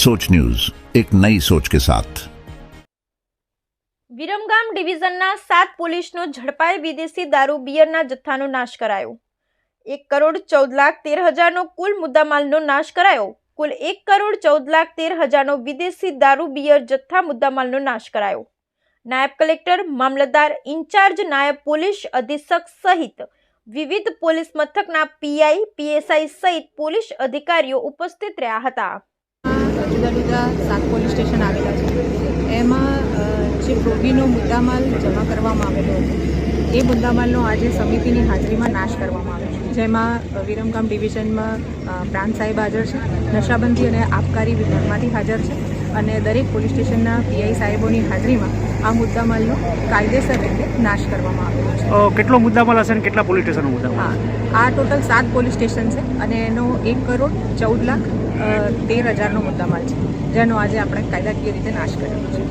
सोच न्यूज एक नई सोच के साथ વિરમગામ ડિવિઝનના સાત પોલીસનો ઝડપાઈ વિદેશી દારૂ બિયરના જથ્થાનો નાશ કરાયો એક કરોડ ચૌદ લાખ તેર હજારનો કુલ મુદ્દામાલનો નાશ કરાયો કુલ એક કરોડ ચૌદ લાખ તેર હજારનો વિદેશી દારૂ બિયર જથ્થા મુદ્દામાલનો નાશ કરાયો નાયબ કલેક્ટર મામલતદાર ઇન્ચાર્જ નાયબ પોલીસ અધિક્ષક સહિત વિવિધ પોલીસ મથકના પીઆઈ પીએસઆઈ સહિત પોલીસ અધિકારીઓ ઉપસ્થિત રહ્યા હતા જુદા જુદા સાત પોલીસ સ્ટેશન આવેલા છે. એમાં જે પ્રોગીનો મુદ્દામાલ જમા કરવામાં આવેલો હતો એ મુદ્દામાલનો આજે સમિતિની હાજરીમાં નાશ કરવામાં આવ્યો છે. જેમાં વિરમગામ ડિવિઝનમાં પ્રાંત સાહેબ હાજર છે નશાબંધી અને આબકારી વિભાગમાંથી હાજર છે અને દરેક પોલીસ સ્ટેશનના પીઆઈ સાહેબોની હાજરીમાં આ મુદ્દામાલનો કાયદેસર રીતે નાશ કરવામાં આવ્યો છે. કેટલો મુદ્દામાલ હશે અને કેટલા પોલીસ સ્ટેશનનો મુદ્દામાલ હા આ ટોટલ સાત પોલીસ સ્ટેશન છે અને એનો એક કરોડ ચૌદ લાખ તેર હજારનો મુદ્દામાલ છે જેનો આજે આપણે કાયદાકીય રીતે નાશ કરેલો છે.